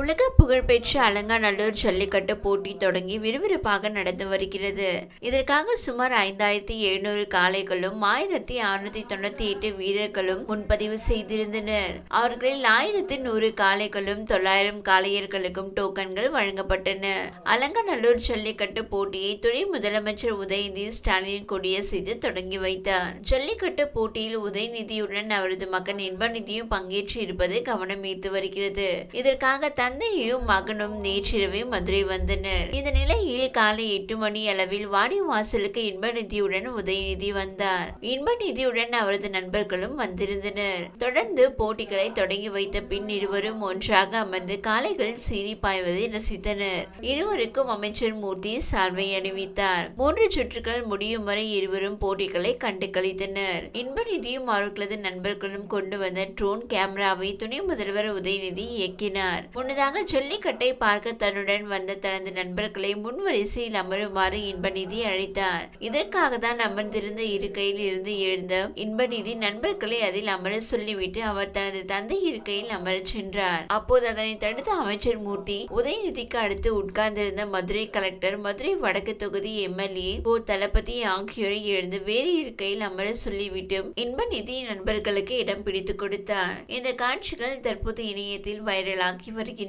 உலக புகழ்பெற்ற அலங்காநல்லூர் ஜல்லிக்கட்டு போட்டி தொடங்கி விறுவிறுப்பாக நடந்து வருகிறது. இதற்காக சுமார் ஐந்தாயிரத்தி எழுநூறு காளைகளும் ஆயிரத்தி அறுநூத்தி தொண்ணூத்தி எட்டு வீரர்களும் முன்பதிவு செய்திருந்தனர். அவர்களில் ஆயிரத்தி நூறு காளைகளும் தொள்ளாயிரம் காளையர்களுக்கும் டோக்கன்கள் வழங்கப்பட்டன. அலங்காநல்லூர் ஜல்லிக்கட்டு போட்டியை துணை முதலமைச்சர் உதயநிதி ஸ்டாலின் கொடியசைத்து தொடங்கி வைத்தார். ஜல்லிக்கட்டு போட்டியில் உதயநிதியுடன் அவரது மகன் இன்பநிதியும் பங்கேற்று இருப்பது கவனம் ஈர்த்து வருகிறது. இதற்காக தந்தையும் மகனும் நேற்றிரவே மதுரை வந்தனர். இந்த நிலையில் காலை எட்டு மணி அளவில் வாடி வாசலுக்கு இன்பநிதியுடன் உதயநிதி வந்தார். இன்பநிதியுடன் அவரது நண்பர்களும் வந்திருந்தனர். தொடர்ந்து போட்டிகளை தொடங்கி வைத்த பின் இருவரும் ஒன்றாக அமர்ந்து காளைகள் சீறி பாய்வதை ரசித்தனர். இருவருக்கும் அமைச்சர் மூர்த்தி சால்வை அணிவித்தார். மூன்று சுற்றுகள் முடியும் வரை இருவரும் போட்டிகளை கண்டு கழித்தனர் இன்பநிதியும் அவர்களது நண்பர்களும் கொண்டு வந்த ட்ரோன் கேமராவை துணை முதல்வர் உதயநிதி இயக்கினார். முன்னதாக ஜல்லிக்கட்டை பார்க்க தன்னுடன் வந்த தனது நண்பர்களை முன்வரிசையில் அமருமாறு இன்பநிதி அழைத்தார். இதற்காக தான் அமர்ந்திருந்த இருக்கையில் இருந்து எழுந்த இன்பநிதி நண்பர்களை அதில் அமர சொல்லிவிட்டு அவர் தனது தந்தை இருக்கையில் அமரச் சென்றார். அப்போது அதனை தடுத்த அமைச்சர் மூர்த்தி உதயநிதிக்கு அடுத்து உட்கார்ந்திருந்த மதுரை கலெக்டர் மதுரை வடக்கு தொகுதி எம்எல்ஏ கோ தளபதி ஆகியோரை எழுந்து வேறு இருக்கையில் அமர சொல்லிவிட்டு இன்பநிதி நண்பர்களுக்கு இடம் பிடித்து கொடுத்தார். இந்த காட்சிகள் தற்போது இணையத்தில் வைரலாகி வருகின்றன.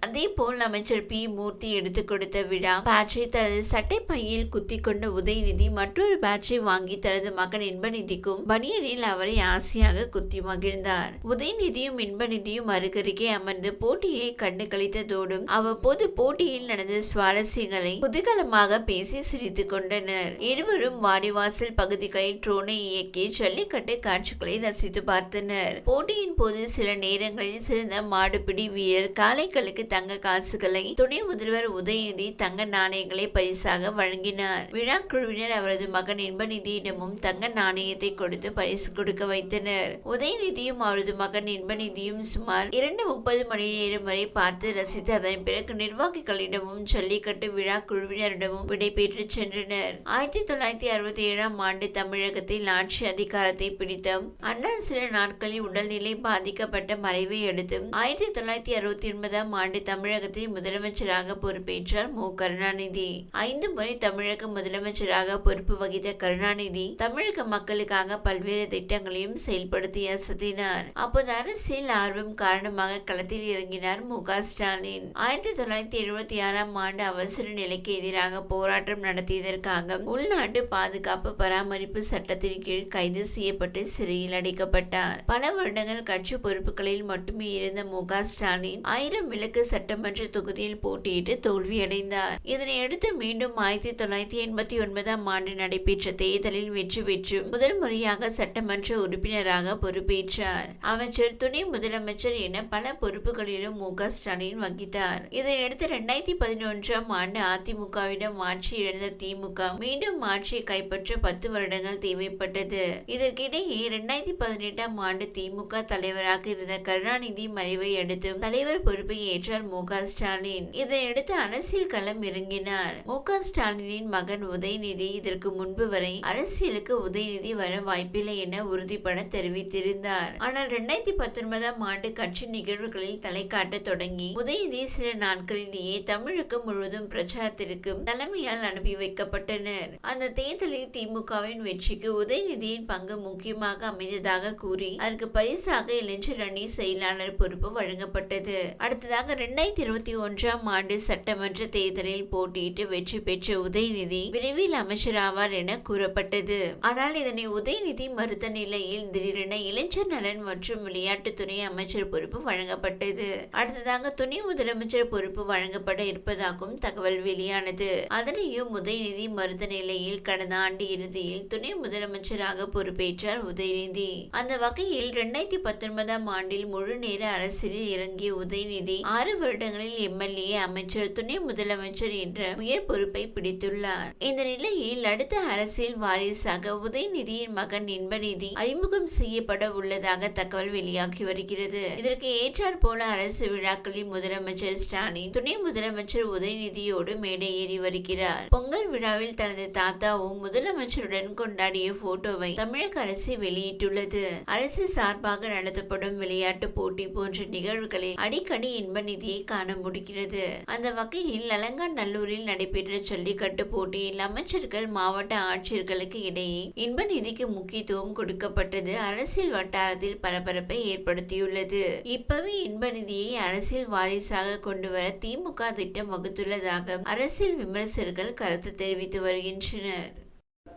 அதே போல் அமைச்சர் பி. மூர்த்தி எடுத்து கொடுத்த விழா பேட்சை தனது சட்டை பையில் குத்தி கொண்ட உதயநிதி மற்றொரு பேட்சை வாங்கி தனது மகன் இன்பநிதிக்கும் பனியனில் அவரை ஆசையாக குத்தி மகிழ்ந்தார். உதயநிதியும் இன்பநிதியும் அருகருகே அமர்ந்து போட்டியை கண்டு கழித்ததோடும் அவ்வப்போது போட்டியில் நடந்த சுவாரஸ்யங்களை குதூகலமாக பேசி சிரித்து கொண்டனர். இருவரும் வாடிவாசல் பகுதிகளில் ட்ரோனை இயக்கி ஜல்லிக்கட்டு காட்சிகளை ரசித்து பார்த்தனர். போட்டியின் போது சில நேரங்களில் சிறந்த மாடுபிடி வீரர் காளைகளுக்கு தங்க காசுகளை துணை முதல்வர் உதயநிதி தங்க நாணயங்களை பரிசாக வழங்கினார். விழா குழுவினர் அவரது மகன் இன்பநிதியிடமும் தங்க நாணயத்தை கொடுத்து பரிசு கொடுக்க வைத்தனர். உதயநிதியும் அவரது மகன் இன்பநிதியும் சுமார் இரண்டு முப்பது மணி நேரம் வரை பார்த்து ரசித்து அதன் பிறகு நிர்வாகிகளிடமும் ஜல்லிக்கட்டு விழா குழுவினரிடமும் விடைபெற்று சென்றனர். ஆயிரத்தி தொள்ளாயிரத்தி அறுபத்தி ஏழாம் ஆண்டு தமிழகத்தில் ஆட்சி அதிகாரத்தை பிடித்த அண்ணா சில நாட்களில் உடல்நிலை பாதிக்கப்பட்ட மறைவை அடுத்து ஆயிரத்தி தொள்ளாயிரத்தி அறுபத்தி ஒன்பதாம் ஆண்டு தமிழகத்தில் முதலமைச்சராக பொறுப்பேற்றார் மு. கருணாநிதி. ஐந்து முறை தமிழக முதலமைச்சராக பொறுப்பு வகித்த கருணாநிதி தமிழக மக்களுக்காக பல்வேறு திட்டங்களையும் செயல்படுத்தி அசத்தினார். அப்போது அரசியல் ஆர்வம் காரணமாக களத்தில் இறங்கினார் மு. க. ஸ்டாலின். ஆயிரத்தி தொள்ளாயிரத்தி எழுபத்தி ஆறாம் ஆண்டு அவசர நிலைக்கு எதிராக போராட்டம் நடத்தியதற்காக உள்நாட்டு பாதுகாப்பு பராமரிப்பு சட்டத்தின் கீழ் கைது செய்யப்பட்டு சிறையில் அடைக்கப்பட்டார். பல வருடங்கள் கட்சி பொறுப்புகளில் மட்டுமே இருந்த மு. க. ஸ்டாலின் ஆயிரம் விளக்கு சட்டமன்ற தொகுதியில் போட்டியிட்டு தோல்வியடைந்தார். இதனையடுத்து மீண்டும் ஆயிரத்தி தொள்ளாயிரத்தி எண்பத்தி ஒன்பதாம் ஆண்டு நடைபெற்ற தேர்தலில் வெற்றி பெற்று முதல் முறையாக சட்டமன்ற உறுப்பினராக பொறுப்பேற்றார். அமைச்சர் துணை முதலமைச்சர் என பல பொறுப்புகளிலும் மு க ஸ்டாலின் வகித்தார். இதையடுத்து இரண்டாயிரத்தி பதினொன்றாம் ஆண்டு அதிமுகவிடம் ஆட்சி இழந்த திமுக மீண்டும் ஆட்சியை கைப்பற்ற பத்து வருடங்கள் தேவைப்பட்டது. இதற்கிடையே இரண்டாயிரத்தி பதினெட்டாம் ஆண்டு திமுக தலைவராக இருந்த கருணாநிதி மறைவை அடுத்து தலைவர் பொறுப்பை ஏற்றார் மு க ஸ்டாலின். இதையடுத்து அரசியல் களம் இறங்கினார். மு க ஸ்டாலினின் மகன் உதயநிதி இதற்கு முன்பு வரை அரசியலுக்கு உதயநிதி வர வாய்ப்பில்லை என உறுதிபட தெரிவித்திருந்தார். ஆனால் இரண்டாயிரத்தி பத்தொன்பதாம் ஆண்டு கட்சி நிகழ்வுகளில் தலை காட்ட தொடங்கி உதயநிதி சில நாட்களிலேயே தமிழகம் முழுவதும் பிரச்சாரத்திற்கு தலைமையால் அனுப்பி வைக்கப்பட்டனர். அந்த தேர்தலில் திமுகவின் வெற்றிக்கு உதயநிதியின் பங்கு முக்கியமாக அமைந்ததாக கூறி அதற்கு பரிசாக இளைஞர் அணி செயலாளர் பொறுப்பு வழங்கப்பட்டது. அடுத்ததாக ரெண்டாயிரத்தி இருபத்தி ஒன்றாம் ஆண்டு சட்டமன்ற தேர்தலில் போட்டியிட்டு வெற்றி பெற்ற உதயநிதி விரைவில் அமைச்சராவார் என கூறப்பட்டது. ஆனால் இதனை உதயநிதி மறுத்த நிலையில் திடீரென இளைஞர் நலன் மற்றும் விளையாட்டுத்துறை அமைச்சர் பொறுப்பு வழங்கப்பட்டது. அடுத்ததாக துணை முதலமைச்சர் பொறுப்பு வழங்கப்பட இருப்பதாகவும் தகவல் வெளியானது. அதனையும் உதயநிதி மறுத்த நிலையில் கடந்த ஆண்டு இறுதியில் துணை முதலமைச்சராக பொறுப்பேற்றார் உதயநிதி. அந்த வகையில் இரண்டாயிரத்தி பத்தொன்பதாம் ஆண்டில் முழு நேர அரசியலில் இறங்கிய உதயநிதி ஆறு வருடங்களில் எம்எல்ஏ அமைச்சர் துணை முதலமைச்சர் என்ற உயர் பொறுப்பை பிடித்துள்ளார். இந்த நிலையில் அடுத்த அரசியல் வாரிசாக உதயநிதியின் மகன் இன்பநிதி அறிமுகம் செய்யப்பட உள்ளதாக தகவல் வெளியாகி வருகிறது. இதற்கு ஏற்றாற் போல அரசு விழாக்களில் முதலமைச்சர் ஸ்டாலின் துணை முதலமைச்சர் உதயநிதியோடு மேடை ஏறி வருகிறார். பொங்கல் விழாவில் தனது தாத்தாவும் முதலமைச்சருடன் கொண்டாடிய போட்டோவை தமிழக அரசு வெளியிட்டுள்ளது. அரசு சார்பாக நடத்தப்படும் விளையாட்டு போட்டி போன்ற நிகழ்வுகளில் அடிக்கடி கண்கணி இன்ப நிதியை காண முடிகிறது. அந்த வகையில் அலங்காநல்லூரில் நடைபெற்ற ஜல்லிக்கட்டு போட்டியில் அமைச்சர்கள் மாவட்ட ஆட்சியர்களுக்கு இடையே இன்ப நிதிக்கு முக்கியத்துவம் கொடுக்கப்பட்டது அரசியல் வட்டாரத்தில் பரபரப்பை ஏற்படுத்தியுள்ளது. இப்பவே இன்ப நிதியை அரசியல் வாரிசாக கொண்டு வர திமுக திட்டம் வகுத்துள்ளதாக அரசியல் விமர்சகர்கள் கருத்து தெரிவித்து வருகின்றனர்.